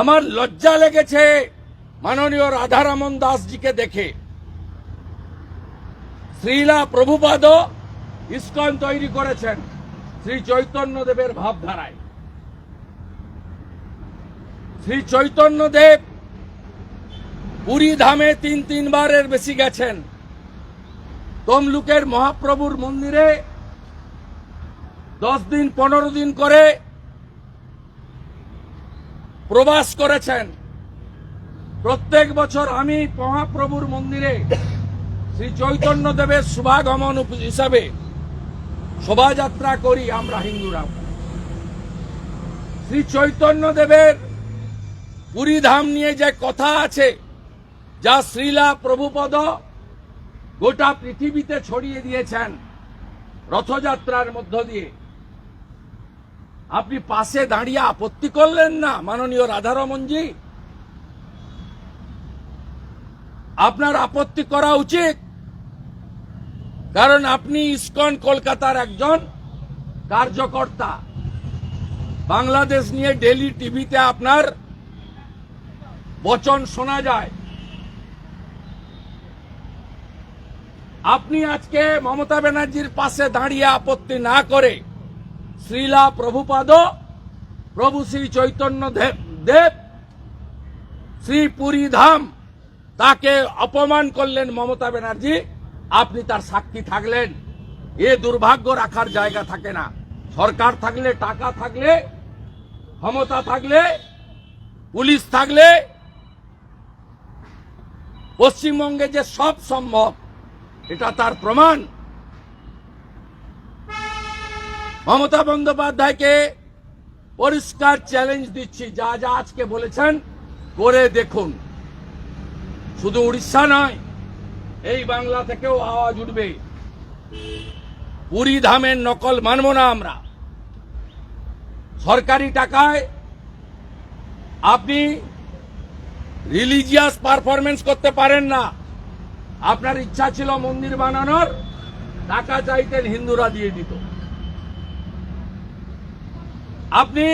আমার লজ্জা লেগেছে মাননীয় রাধারামন দাসজিকে দেখে। শ্রীলা প্রভুপাদ ইস্কন তৈরি করেছেন শ্রী চৈতন্যদেবের ভাবধারায়। শ্রী চৈতন্যদেব পুরী ধামে তিন তিনবারের বেশি গেছেন। তমলুকের মহাপ্রভুর মন্দিরে দশ দিন, পনেরো দিন করে প্রবাস করেছেন। প্রত্যেক বছর আমি মহাপ্রভুর মন্দিরে শ্রী চৈতন্য দেবের শুভাগমন হিসাবে শোভাযাত্রা করি আমরা হিন্দুরা শ্রী চৈতন্য দেবের পুরী ধাম নিয়ে যে কথা আছে, যা শ্রীলা প্রভুপদ গোটা পৃথিবীতে ছড়িয়ে দিয়েছেন, রথযাত্রার মধ্য দিয়ে। আপনি পাশে দাঁড়িয়ে আপত্তি করলেন না, মাননীয় রাধারমনজি আপনার আপত্তি করা উচিত। কারণ আপনি ইসকন, কলকাতার একজন কার্যকর্তা। বাংলাদেশ নিয়ে ডেলি টিভিতে আপনার বচন শোনা যায়। আপনি আজকে মমতা ব্যানার্জির পাশে দাঁড়িয়ে আপত্তি না করে শ্রীলা প্রভুপাদ প্রভু শ্রী চৈতন্য দেব শ্রী পুরী ধাম তাকে অপমান করলেন মমতা ব্যানার্জি। আপনি তার সাক্ষী থাকলেন। এ দুর্ভাগ্য রাখার জায়গা থাকে না। সরকার থাকলে, টাকা থাকলে, ক্ষমতা থাকলে, পুলিশ থাকলে, পশ্চিমবঙ্গে যে সব সম্ভব, এটা তার প্রমাণ। মমতা বন্দ্যোপাধ্যায়কে পরিষ্কার চ্যালেঞ্জ দিচ্ছি। যা যা আজকে বলেছেন, করে দেখুন। শুধু উড়িষ্যা নয়, এই বাংলা থেকেও আওয়াজ উঠবে। পুরী ধামের নকল মানব না আমরা। সরকারি টাকায় আপনি রিলিজিয়াস পারফরমেন্স করতে পারেন না। আপনার ইচ্ছা ছিল মন্দির বানানোর, টাকা চাইতেন হিন্দুরা দিয়ে দিত। আপনি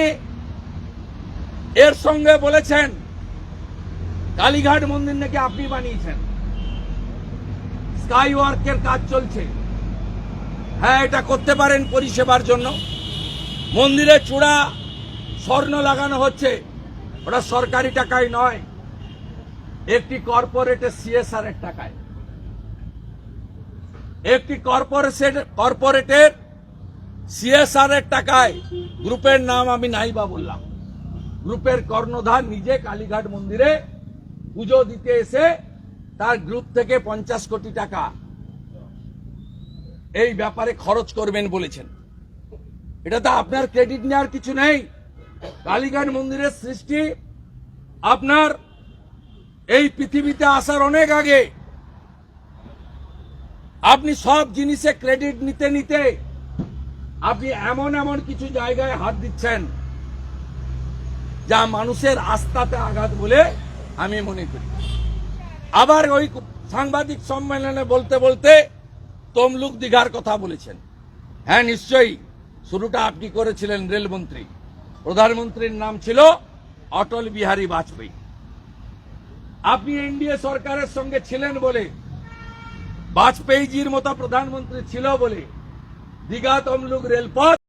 এর সঙ্গে বলেছেন, কালীঘাট মন্দির নাকি আপনি বানিয়েছেন? স্কাই ওয়ার্কের কাজ চলছে। হ্যাঁ এটা করতে পারেন পরিষেবার জন্য। মন্দিরে চূড়া স্বর্ণ লাগানো হচ্ছে। ওটা সরকারি টাকায় নয়, একটি কর্পোরেটের সিএসআর এর টাকায়। একটি কর্পোরেশন কর্পোরেটের সিএসআর এর টাকায় গ্রুপের নাম আমি নাইবা বললাম। গ্রুপের কর্ণধার নিজে কালীঘাট মন্দিরে পুজো দিতে এসে তার গ্রুপ থেকে পঞ্চাশ কোটি টাকা এই ব্যাপারে খরচ করবেন বলেছেন। এটা তো আপনার ক্রেডিট নেওয়ার কিছু নেই। কালীঘাট মন্দিরের সৃষ্টি আপনার এই পৃথিবীতে আসার অনেক আগে। আপনি সব জিনিসে ক্রেডিট নিতে নিতে আপনি এমন এমন কিছু জায়গায় হাত দিচ্ছেন যা মানুষের আস্থাতে আঘাত বলে আমি মনে করি। আবার ওই সাংবাদিক সম্মেলনে বলতে বলতে তমলুক দিঘার কথা বলেছেন। হ্যাঁ নিশ্চয়ই। শুরুটা আপনি করেছিলেন রেলমন্ত্রী। প্রধানমন্ত্রীর নাম ছিল অটল বিহারী বাজপেয়ী। আপনি এনডিএ সরকারের সঙ্গে ছিলেন বলে, বাজপেয়ীজির মতো প্রধানমন্ত্রী ছিল বলে দীঘা তমলুক রেলপথ